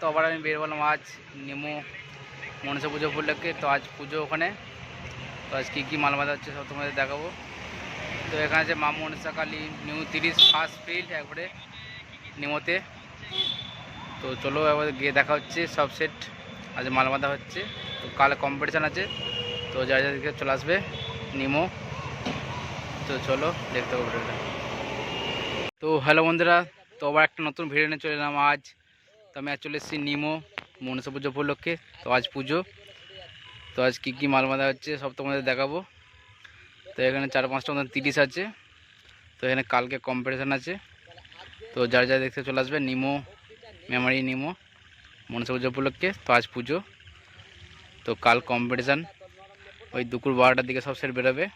তো আবার আমি বের বললাম আজ নেমো মনসা পুজো উপলক্ষে, তো আজ পুজো ওখানে। তো আজ কী কী মাল বাঁধা হচ্ছে সব তোমাদের দেখাবো। তো এখানে আছে মা মনসা কালী নিউ তিরিশ ফার্স্ট ফিল্ড একবারে নিমোতে। তো চলো একবার গিয়ে দেখা হচ্ছে, সব সেট আজ মাল বাঁধা হচ্ছে। তো কাল কম্পিটিশান আছে, তো যারা যাদেরকে চলে আসবে, নিমো। তো চলো দেখতে পাবো তো হ্যালো বন্ধুরা, তো আবার একটা নতুন ভিডিও নিয়ে চলে এলাম আজ। তো আমি চলে এসেছি নিমো, মনসা পুজো উপলক্ষে। তো আজ পুজো। তো আজ কী কী মাল বাঁধা হচ্ছে সব তোমাদের দেখাবো। তো এখানে চার পাঁচটা মতন তিরিশ আছে। তো এখানে কালকে কম্পিটিশান আছে। তো যার যারা দেখতে চলে আসবে, নিমো মেমারি নিমো, মনসা পুজো উপলক্ষে। তো আজ পুজো। তো কাল কম্পিটিশান ওই দুপুর বারোটার দিকে সব সেট বেরোবে।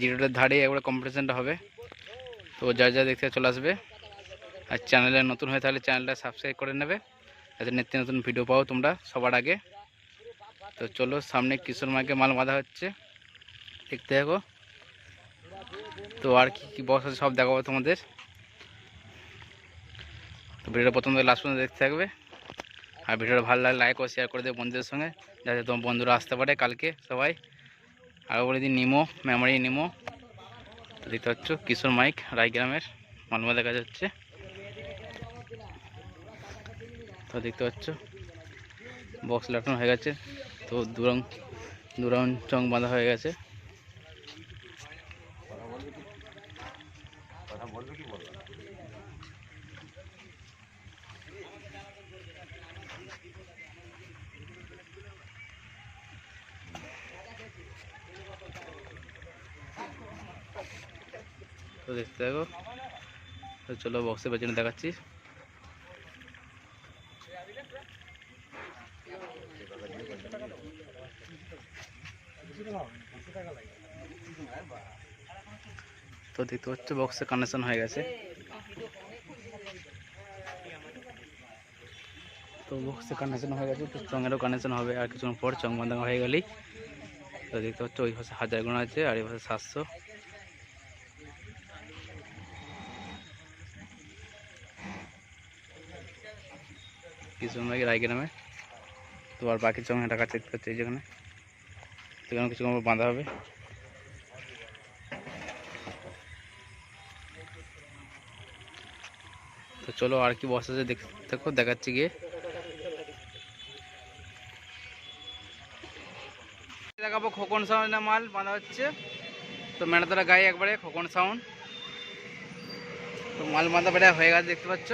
জিরোটার ধারে একবারে কম্পিটিশানটা হবে। তো যারা যা দেখতে চলে আসবে আর চ্যানেলে নতুন হয়ে তাহলে চ্যানেলটা সাবস্ক্রাইব করে নেবে। যাতে নিত্য নতুন ভিডিও পাও তোমরা সবার আগে। তো চলো, সামনে কিশোর মাকে মাল বাঁধা হচ্ছে। দেখতে থাকো। তো আর কি কি বক্স আছে সব দেখাবো তোমাদের। তো ভিডিওটা প্রথম থেকে লাস্ট পর্যন্ত দেখতে থাকবে। আর ভিডিওটা ভালো লাগলে লাইক ও শেয়ার করে দেবে বন্ধুদের সঙ্গে, যাতে তোমার বন্ধুরা আসতে পারে কালকে সবাই। আর বলে দিই নিমো মেমোরি নিমো তো দেখতে পাচ্ছ, কিশোর মাইক, রায়গ্রামের মালমা দেখা যাচ্ছে তো দেখতে পাচ্ছ। বক্স লাটানো হয়ে গেছে। তো দুরং দুরাউন চং বাঁধা হয়ে গেছে। তো দেখতে তো চলো বক্সের পেছনে দেখাচ্ছি। তো দেখতে পাচ্ছ বক্সে কানেকশন হয়ে গেছে। তো বক্সে কানেকশন হয়ে গেছে, তো চঙেরও কানেকশন হবে, আর কিছুক্ষণ পর চং বাঁধা হয়ে গেলেই। তো দেখতে পাচ্ছ, ওই পাশে হাজার গুণ আছে, আর এই পাশে সাতশো। কিছু রায়গ্রামে তো আর বাকি চং টাকা চেক করছে যেখানে। সেখানে কিছু বাঁধা হবে। তো চলো আর কি বস আছে দেখো দেখাচ্ছি গিয়ে। দেখাবো খোকন সাউন্ডের মাল, বাঁধা হচ্ছে। তো মেনাতলা গায়ে একবারে খোকন সাউন্ড। তো মাল বাঁধা বেড়া হয়ে গেছে, দেখতে পাচ্ছ?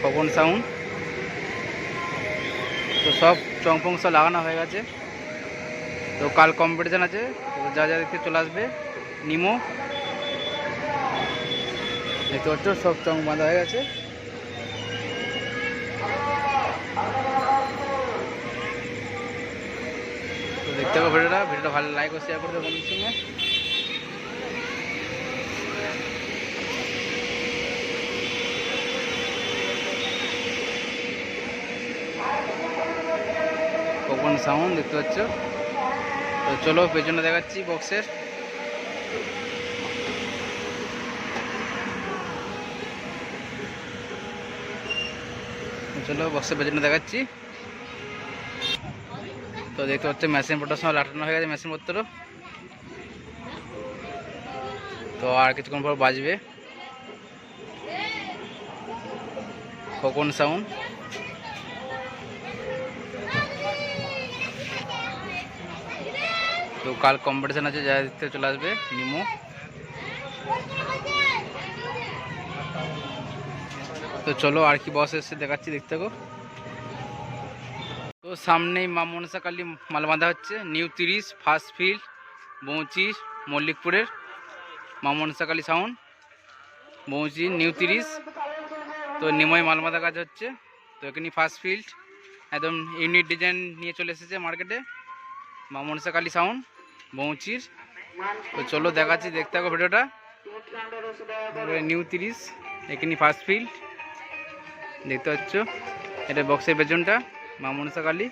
খোকন সাউন্ড। তো সব চং ফং সব লাগানো হয়ে গেছে। তো কাল কম্পিটিশান আছে যা যা দেখতে চলে আসবে। নিমো। দেখতে পাচ্ছ, সব চং বাঁধা হয়ে গেছে। তো দেখতে হবে ভিডিওটা ভিডিওটা ভালো লাইক ও শেয়ার করে দেবো বন্ধুর সঙ্গে। সাউন্ড দেখতে পাচ্ছ? তো চলো, পেছনে দেখাচ্ছি বক্সের। চলো, বক্সের পেছনে দেখাচ্ছি। তো দেখতে পাচ্ছ মেশিন পত্র সময় লাটানো হয়ে গেছে মেশিন পত্র। তো আর কিছুক্ষণ পর বাজবে। খোকন সাউন্ড তো কাল কম্পিটিশান আছে যারা দেখতে চলে আসবে, নিমো। তো চলো আর কি বস এসে দেখাচ্ছি, দেখতে থাকো। তো সামনেই মা মনসা কালী মাল বাঁধা হচ্ছে নিউ তিরিশ ফার্স্ট ফিল্ড বৌচি মল্লিকপুরের, মা মনসা কালী সাউন্ড বৌচি নিউ তিরিশ। তো নিময় মাল বাঁধা কাজ হচ্ছে, তো এখানে ফার্স্ট ফিল্ড একদম ইউনিক ডিজাইন নিয়ে চলে এসেছে মার্কেটে মা মনসা কালী সাউন্ড বৌচির তো চলো দেখাচ্ছি, দেখতে থাকো ভিডিওটা। নিউ তিরিশ, এখানে ফার্স্ট ফিল্ড দেখতে পাচ্ছ, এটা বক্সের পেছনটা, মা মনসা কালী।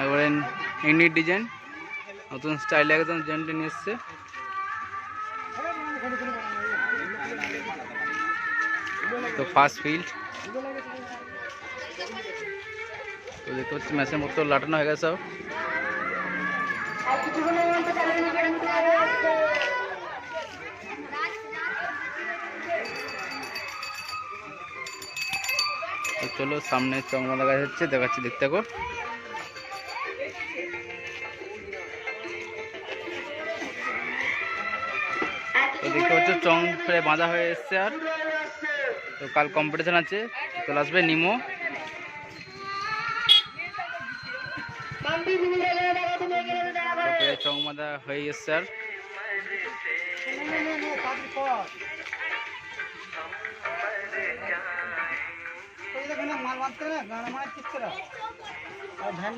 একবারে ইউনিক ডিজাইন নতুন স্টাইলে একদম ডিজাইনটা নিয়ে এসছে। তো ফার্স্ট ফিল্ড তো দেখতে পাচ্ছি মেশিন মতো লাটানো হয়ে গেছে। চলো সামনে চংমা দেখা যাচ্ছে দেখাচ্ছি দেখতে থাকো। দেখতে পাচ্ছ চং প্রায় বাঁধা হয়ে এসছে আর। তো কাল কম্পিটিশন আছে, চলে আসবে নিমো। হয়ে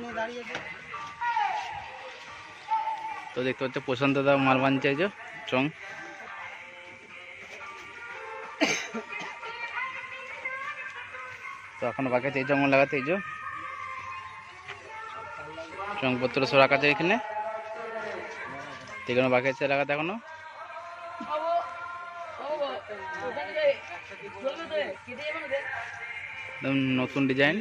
নিয়ে দাঁড়িয়েছে তো দেখতে পাচ্ছ, প্রশান্ত দা মাল বানছে চং। তো এখন বাকি এই জঙ্গল লাগাতে এই চংপত্র সব রাখা আছে এখানে। এখানে বাকি আছে লাগাতে এখনও। একদম নতুন ডিজাইন।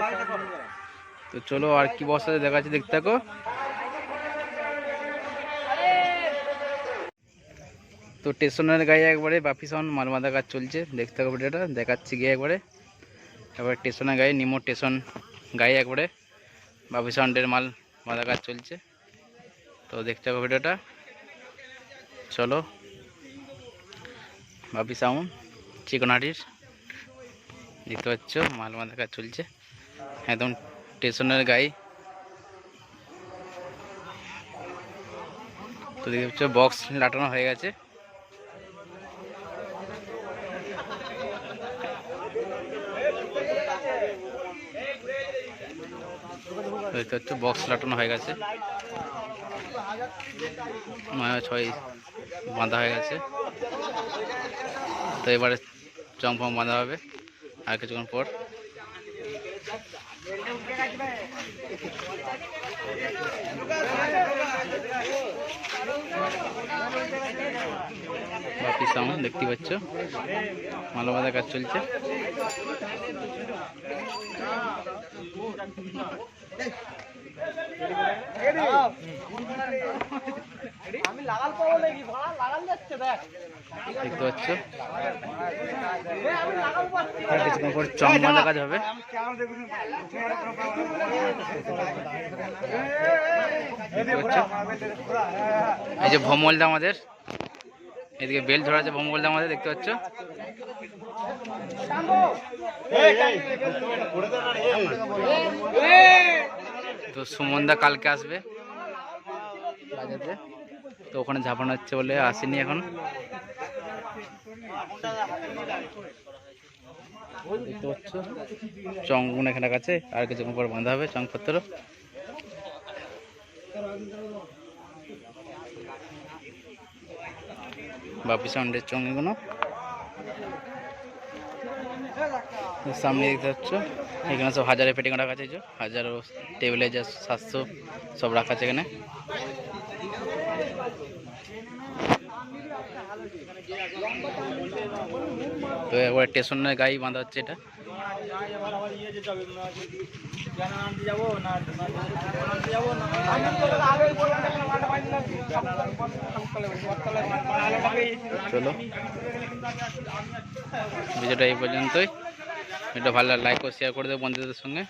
লাগাইতে পারবে তো চলো আর কি বস্তা আছে দেখাচ্ছি দেখতে থাকো। তো স্টেশনের গায়ে একবারে বাপি সাউন্ড মাল বাঁধা কাজ চলছে। দেখতে থাকো ভিডিওটা, দেখাচ্ছি গিয়ে একবারে। এবার স্টেশনের গায়ে, নিমো স্টেশন গায়ে একবারে বাপি সাউন্ডের মাল বাঁধা কাজ চলছে। তো দেখতে থাকো ভিডিওটা। চলো। বাপি সাউন্ড, চিকনাটির। দেখতে পাচ্ছ মাল বাঁধা কাজ চলছে। একদম স্টেশনের গায়ে। তো দেখতে পাচ্ছ, বক্স লাটানো হয়ে গেছে। বক্স লাটানো হয়ে গেছে। ছয় বাঁধা হয়ে গেছে। তো এবারে চং ফং বাঁধা হবে আর কিছুক্ষণ পর। বাকি সাউন্ড দেখতে পাচ্ছ। মালবাদা কাজ চলছে। আমি লাগাল পাবো নাকি ভাড়া লাগাল যাচ্ছে দেখ দেখতে পাচ্ছ কিছুক্ষণ পর চং বাঁধা কাজ দেখতে পাচ্ছ এই যে ভমলদা আমাদের এদিকে বেল ধরা আছে ভমলদা আমাদের দেখতে পাচ্ছ তো সুমনদা কালকে আসবে বাজাতে তো ওখানে ঝাপানো হচ্ছে বলে আসেনি এখন। দেখতে পাচ্ছ? চংগুন এখানে কাছে, আর কিছুক্ষণ পর বাঁধা হবে চংপত্র বাপি সাউন্ডের চং সামনে দেখতে পাচ্ছ, এখানে সব হাজারে পেটিং রাখা আছে হাজারো টেবিলে যা সাতশো সব রাখা আছে এখানে। তো একবার স্টেশনের গাড়ি বাঁধা হচ্ছে এটা। চলো। ভিডিওটা এই পর্যন্তই। এটা ভালো লাইক ও শেয়ার করে দেবো বন্ধুদের সঙ্গে।